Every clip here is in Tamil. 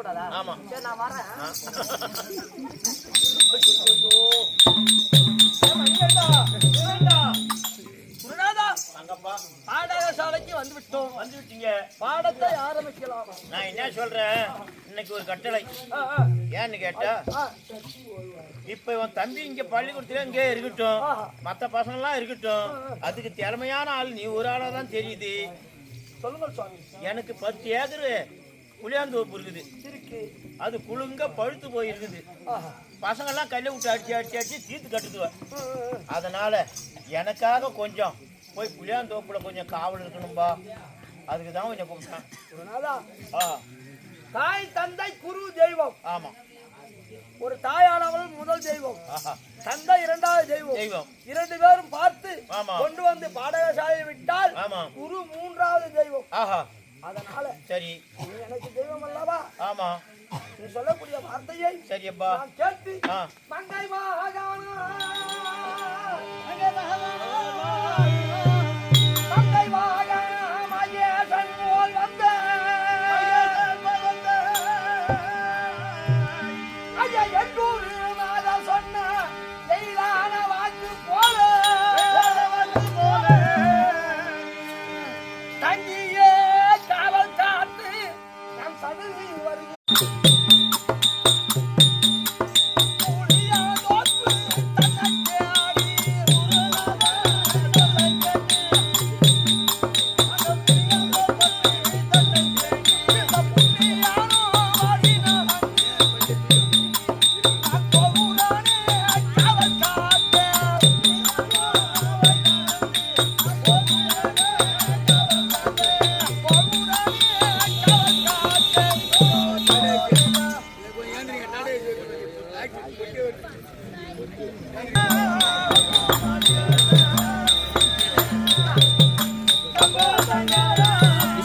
வரக்கூடாதா? ஆமா. சரி நான் வரேன். பாடசாலைக்கு வந்து விட்டோம் வந்து விட்டீங்க பாடத்தை ஆரம்பிக்கலாம். நான் என்ன சொல்றேன்? இன்னைக்கு ஒரு கட்டளை. ஏன்னு கேட்டா. இப்ப இவன் தம்பி இங்க பள்ளிக்கூடத்துல இங்கே இருக்கட்டும். மத்த பசங்க எல்லாம் இருக்கட்டும் அதுக்கு திறமையான ஆள் நீ ஒரு ஆளா தான் தெரியுது. சொல்லுங்க சுவாமி. எனக்கு பத்து ஏக்கரு புளியாந்தோப்பு இருக்குது. இருக்கு. அது குலுங்க பழுத்து போயிருக்குது. ஆஹா. பசங்க எல்லாம் கல்ல விட்டு அடிச்சு அடிச்சு அடிச்சு தீர்த்து ம். அதனால எனக்காக கொஞ்சம் போய் புளியாந்தோப்புல கொஞ்சம் காவல் இருக்கணும்பா. அதுக்கு தான் கொஞ்சம் கூப்பிட்டேன். தாய் தந்தை குரு தெய்வம். ஆமா. ஒரு தாயானவள் முதல் தெய்வம். தந்தை இரண்டாவது தெய்வம். தெய்வம். இரண்டு பேரும் பார்த்து. கொண்டு வந்து பாடகசாலையை விட்டால் குரு மூன்றாவது தெய்வம். ஆஹா. அதனால சரி. நீ எனக்கு தெய்வம் அல்லவா? ஆமா. நீ சொல்லக்கூடிய வார்த்தையை சரியப்பா. கேட்டு மங்கை மகாகவனா,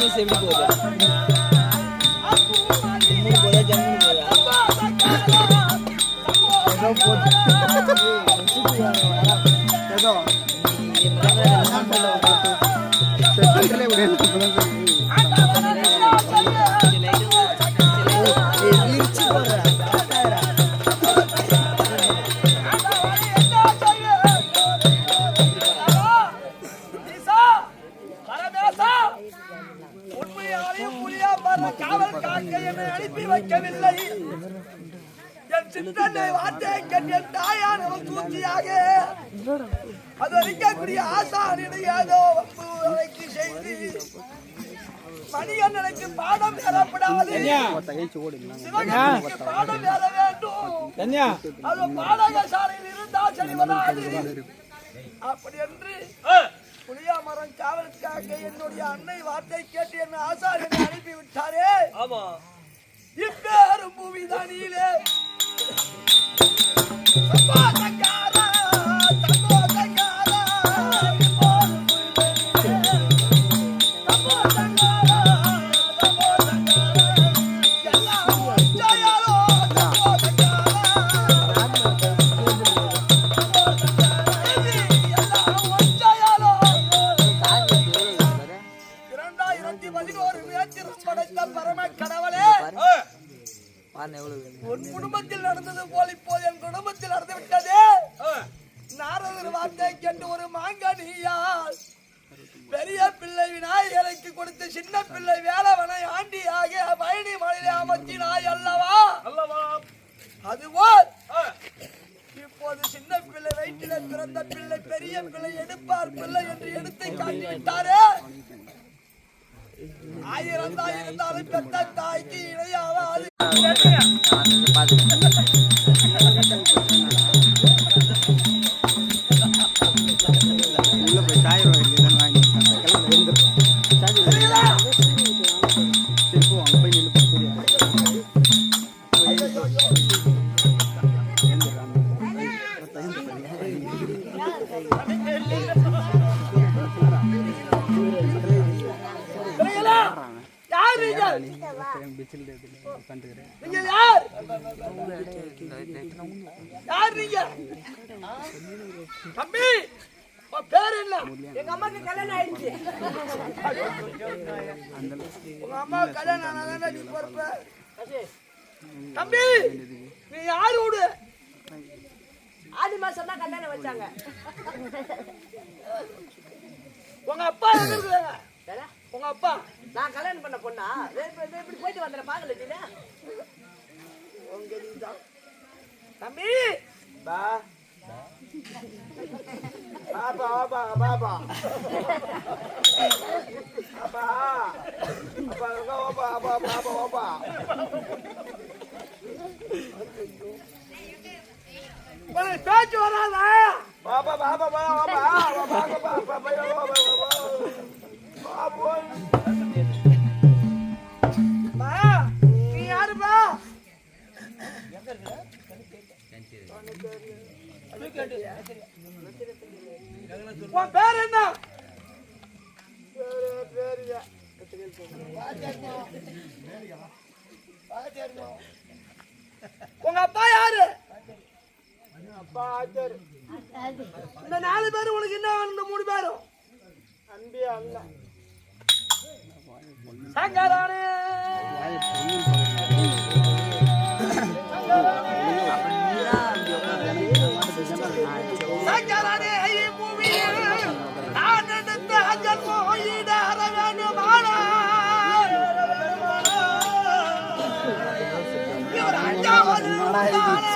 பிசினஸ் எப்படி போகுது போதா ஜம்முன்னு போதா ஏதோ ஏதோ வைக்கவில்லை. என் சித்தனை வார்த்தையை கேட்டு என் தாயானவள் தூக்கியாக. அது அளிக்கக்கூடிய ஆசானினை ஏதோ வம்பு வழக்கு செய்து. பாடம் பாடம் வேண்டும். அது பாடகசாலையில் இருந்தால் சரி வராது. அப்படி என்று புளியா மரம் காவலுக்காக என்னுடைய அன்னை வார்த்தை கேட்டு என்ன ஆசாரியனை அனுப்பி விட்டாரே ஆமா. இப்பேரும் பூமிதானியிலே சந்தோஷக்காரா, படைத்த பரம கடவுள் உன் குடும்பத்தில் நடந்தது போல் இப்போது என் குடும்பத்தில் நடந்து விட்டதே நாரதர் வார்த்தை கேட்டு ஒரு மாங்கனியால் பெரிய பிள்ளை விநாயகருக்கு கொடுத்து சின்ன பிள்ளை வேலவனை ஆண்டியாக பயணி மலையிலே அமர்த்தினாய் அல்லவா? அல்லவா? அதுபோல் இப்போது சின்ன பிள்ளை வயிற்றிலே பிறந்த பிள்ளை பெரிய பிள்ளை எடுப்பார் பிள்ளை என்று எடுத்து காட்டி விட்டாரே ஆயிரம் இருந்தாலும் பெற்ற தாய்க்கு இணையாவாது சரிங்களா? நீங்கள் யார்? யார் நீங்க? தம்பி, பேர் என்ன? எங்க அம்மாக்கு கல்யாணம் ஆயிடுச்சு உங்க அம்மா கல்யாணம் ஆனாதானே நீ பொறுப்பு. தம்பி நீ யாரு விடு ஆடி மாசம் தான் கல்யாணம் வச்சாங்க உங்க அப்பா எங்க இருக்கிறாங்க உங்க அப்பா நான் கல்யாணம் பண்ண பொண்ணா? இப்படி போயிட்டு வந்துடுறேன் பாக்கல உங்க. தம்பி! பா. பாப்பா பாப்பா. பாப்பா அப்பா அப்பா அப்பா அப்பா அப்பா அப்பா உனக்கு பேச்சு வராதா? பாப்பா பாப்பா பாப்பா பாப்பா பாப்பா பாப்பா பாப்பா உங்க அப்பா யாரு? இந்த நாலு பேரும் உனக்கு என்ன இந்த மூணு பேரும். அன்பி அல்ல. சங்கரானே சங்கரானே